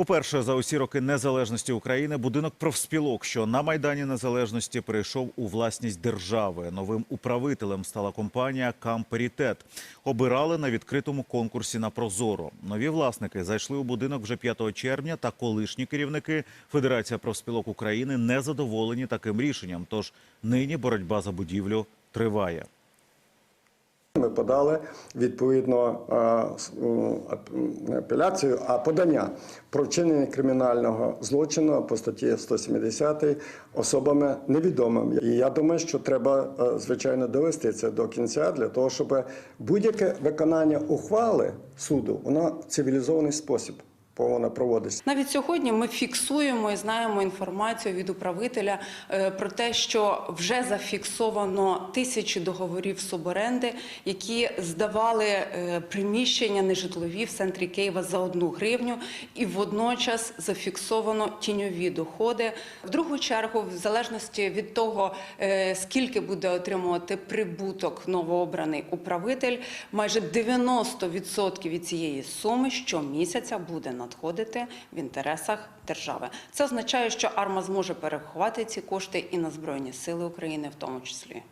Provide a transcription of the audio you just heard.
Уперше за усі роки незалежності України будинок профспілок, що на майдані незалежності перейшов у власність держави. Новим управителем стала компанія «Камперітет». Обирали на відкритому конкурсі на Прозоро. Нові власники зайшли у будинок вже 5 червня. Та колишні керівники Федерація профспілок України не задоволені таким рішенням. Тож нині боротьба за будівлю триває. Ми подали відповідно е, ап- не апеляцію, а подання про вчинення кримінального злочину по статті 170 особами невідомими. І я думаю, що треба е, звичайно довести це до кінця для того, щоб будь-яке виконання ухвали суду воно в цивілізований спосіб повинно проводитися. Навіть сьогодні ми фіксуємо і знаємо інформацію від управителя е, про те, що вже зафіксовано тисячі договорів суборенди, які здавали е, приміщення нежитлові в центрі Києва за одну гривню, і водночас зафіксовано тіньові доходи. В другу чергу, в залежності від того, е, скільки буде отримувати прибуток новообраний управитель, майже 90% від цієї суми щомісяця буде надходити в інтересах держави. Це означає, що АРМА зможе перерахувати ці кошти і на Збройні Сили України в тому числі.